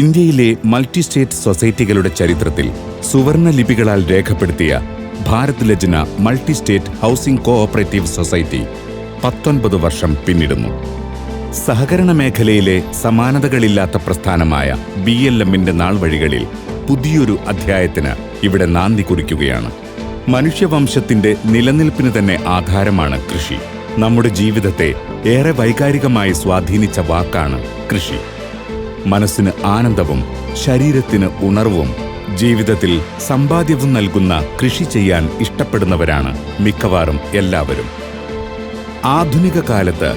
ഇന്ത്യയിലെ multi state സൊസൈറ്റികളുടെ ചരിത്രത്തിൽ സുവർണ ലിപികളാൽ രേഖപ്പെടുത്തിയ Bharat Lajna multi state housing cooperative society പത്തൊൻപത് വർഷം പിന്നിടുന്നു. സഹകരണ മേഖലയിലെ സമാനതകളില്ലാത്ത പ്രസ്ഥാനമായ ബി എൽ എമ്മിന്റെ നാൾവഴികളിൽ പുതിയൊരു അധ്യായത്തിന് ഇവിടെ നാന്ദി കുറിക്കുകയാണ്. മനുഷ്യവംശത്തിന്റെ നിലനിൽപ്പിന് തന്നെ ആധാരമാണ് കൃഷി. നമ്മുടെ ജീവിതത്തെ ഏറെ വൈകാരികമായി സ്വാധീനിച്ച വാക്കാണ് കൃഷി. മനസ്സിന് ആനന്ദവും ശരീരത്തിന് ഉണർവും ജീവിതത്തിൽ സമ്പാദ്യവും നൽകുന്ന കൃഷി ചെയ്യാൻ ഇഷ്ടപ്പെടുന്നവരാണ് മിക്കവാറും എല്ലാവരും. ആധുനിക കാലത്ത്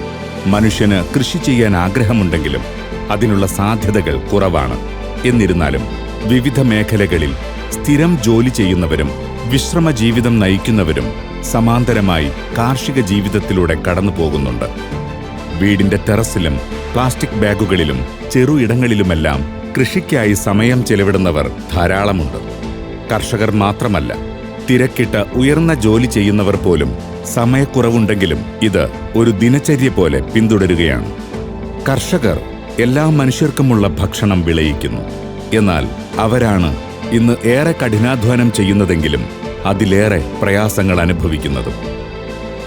മനുഷ്യന് കൃഷി ചെയ്യാൻ ആഗ്രഹമുണ്ടെങ്കിലും അതിനുള്ള സാധ്യതകൾ കുറവാണ്. എന്നിരുന്നാലും വിവിധ മേഖലകളിൽ സ്ഥിരം ജോലി ചെയ്യുന്നവരും വിശ്രമ ജീവിതം നയിക്കുന്നവരും സമാന്തരമായി കാർഷിക ജീവിതത്തിലൂടെ കടന്നു പോകുന്നുണ്ട് വീടിന്റെ ടെറസിലും പ്ലാസ്റ്റിക് ബാഗുകളിലും ചെറു ഇടങ്ങളിലുമെല്ലാം കൃഷിക്കായി സമയം ചെലവിടുന്നവർ ധാരാളമുണ്ട്. കർഷകർ മാത്രമല്ല തിരക്കിട്ട് ഉയർന്ന ജോലി ചെയ്യുന്നവർ പോലും സമയക്കുറവുണ്ടെങ്കിലും ഇത് ഒരു ദിനചര്യ പോലെ പിന്തുടരുകയാണ്. കർഷകർ എല്ലാ മനുഷ്യർക്കുമുള്ള ഭക്ഷണം വിളയിക്കുന്നു. എന്നാൽ അവരാണ് ഇന്ന് ഏറെ കഠിനാധ്വാനം ചെയ്യുന്നതെങ്കിലും അതിലേറെ പ്രയാസങ്ങൾ അനുഭവിക്കുന്നതും.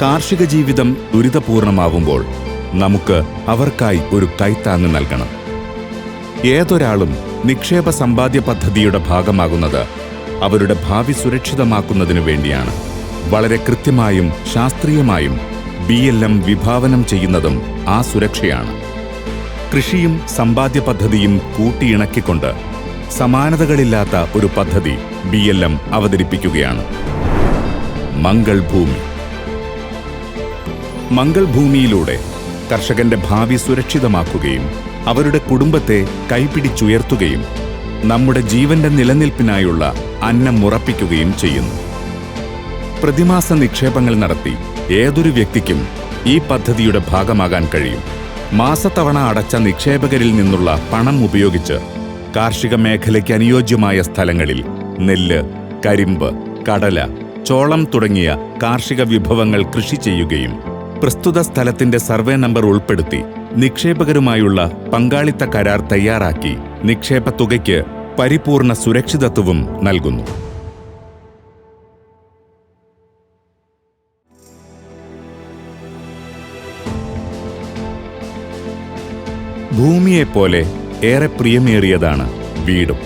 കാർഷിക ജീവിതം ദുരിതപൂർണമാവുമ്പോൾ നമുക്ക് അവർക്കായി ഒരു കൈത്താങ് നൽകണം. ഏതൊരാളും നിക്ഷേപ സമ്പാദ്യ പദ്ധതിയുടെ ഭാഗമാകുന്നത് അവരുടെ ഭാവി സുരക്ഷിതമാക്കുന്നതിനു വേണ്ടിയാണ്. വളരെ കൃത്യമായും ശാസ്ത്രീയമായും ബി എൽ എം വിഭാവനം ചെയ്യുന്നതും ആ സുരക്ഷയാണ്. കൃഷിയും സമ്പാദ്യ പദ്ധതിയും കൂട്ടിയിണക്കിക്കൊണ്ട് സമാനതകളില്ലാത്ത ഒരു പദ്ധതി ബി എൽ എം അവതരിപ്പിക്കുകയാണ്. മംഗൾ ഭൂമി മംഗൾ ഭൂമിയിലൂടെ കർഷകന്റെ ഭാവി സുരക്ഷിതമാക്കുകയും അവരുടെ കുടുംബത്തെ കൈപിടിച്ചുയർത്തുകയും നമ്മുടെ ജീവന്റെ നിലനിൽപ്പിനായുള്ള അന്നം ഉറപ്പിക്കുകയും ചെയ്യുന്നു. പ്രതിമാസ നിക്ഷേപങ്ങൾ നടത്തി ഏതൊരു വ്യക്തിക്കും ഈ പദ്ധതിയുടെ ഭാഗമാകാൻ കഴിയും. മാസത്തവണ അടച്ച നിക്ഷേപകരിൽ നിന്നുള്ള പണം ഉപയോഗിച്ച് കാർഷിക മേഖലയ്ക്ക് അനുയോജ്യമായ സ്ഥലങ്ങളിൽ നെല്ല് കരിമ്പ് കടല ചോളം തുടങ്ങിയ കാർഷിക വിഭവങ്ങൾ കൃഷി ചെയ്യുകയും പ്രസ്തുത സ്ഥലത്തിന്റെ സർവേ നമ്പർ ഉൾപ്പെടുത്തി നിക്ഷേപകരുമായുള്ള പങ്കാളിത്ത കരാർ തയ്യാറാക്കി നിക്ഷേപ തുകയ്ക്ക് പരിപൂർണ സുരക്ഷിതത്വവും നൽകുന്നു. ഭൂമിയെപ്പോലെ ഏറെ പ്രിയമേറിയതാണ് വീടും.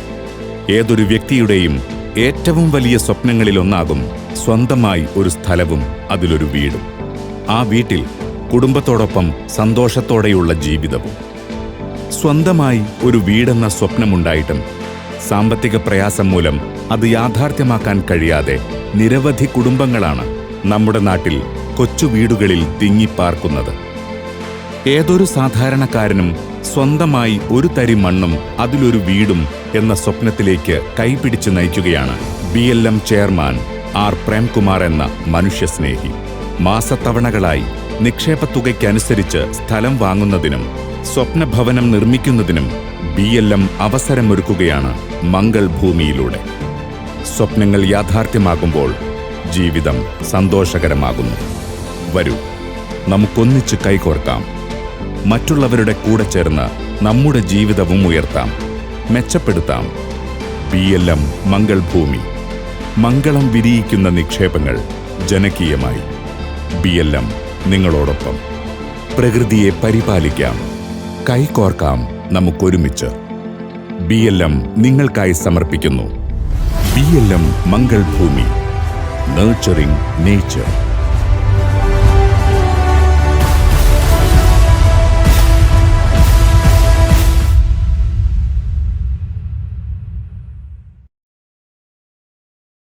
ഏതൊരു വ്യക്തിയുടെയും ഏറ്റവും വലിയ സ്വപ്നങ്ങളിലൊന്നാകും സ്വന്തമായി ഒരു സ്ഥലവും അതിലൊരു വീടും. ആ വീട്ടിൽ കുടുംബത്തോടൊപ്പം സന്തോഷത്തോടെയുള്ള ജീവിതവും. സ്വന്തമായി ഒരു വീടെന്ന സ്വപ്നമുണ്ടായിട്ടും സാമ്പത്തിക പ്രയാസം മൂലം അത് യാഥാർത്ഥ്യമാക്കാൻ കഴിയാതെ നിരവധി കുടുംബങ്ങളാണ് നമ്മുടെ നാട്ടിൽ കൊച്ചു വീടുകളിൽ തിങ്ങിപ്പാർക്കുന്നത്. ഏതൊരു സാധാരണക്കാരനും സ്വന്തമായി ഒരു തരി മണ്ണും അതിലൊരു വീടും എന്ന സ്വപ്നത്തിലേക്ക് കൈപിടിച്ച് നയിക്കുകയാണ് B L M chairman R Premkumar എന്ന മനുഷ്യസ്നേഹി. മാസത്തവണകളായി നിക്ഷേപ തുകയ്ക്കനുസരിച്ച് സ്ഥലം വാങ്ങുന്നതിനും സ്വപ്നഭവനം നിർമ്മിക്കുന്നതിനും ബി എൽ എം അവസരമൊരുക്കുകയാണ് മംഗൾ ഭൂമിയിലൂടെ. സ്വപ്നങ്ങൾ യാഥാർത്ഥ്യമാകുമ്പോൾ ജീവിതം സന്തോഷകരമാകുന്നു. വരൂ നമുക്കൊന്നിച്ച് കൈകോർക്കാം. മറ്റുള്ളവരുടെ കൂടെ ചേർന്ന് നമ്മുടെ ജീവിതവും ഉയർത്താം. മെച്ചപ്പെടുത്താം. ബി എൽ എം മംഗൾ ഭൂമി. മംഗളം വിരിയിക്കുന്ന നിക്ഷേപങ്ങൾ ജനകീയമായി. ബി എൽ എം നിങ്ങളോടൊപ്പം. പ്രകൃതിയെ പരിപാലിക്കാം. കൈകോർക്കാം നമുക്കൊരുമിച്ച്. ബി എൽ എം നിങ്ങൾക്കായി സമർപ്പിക്കുന്നു. ബി എൽ എം മംഗൾ ഭൂമി നേച്ചറിംഗ് നേച്ചർ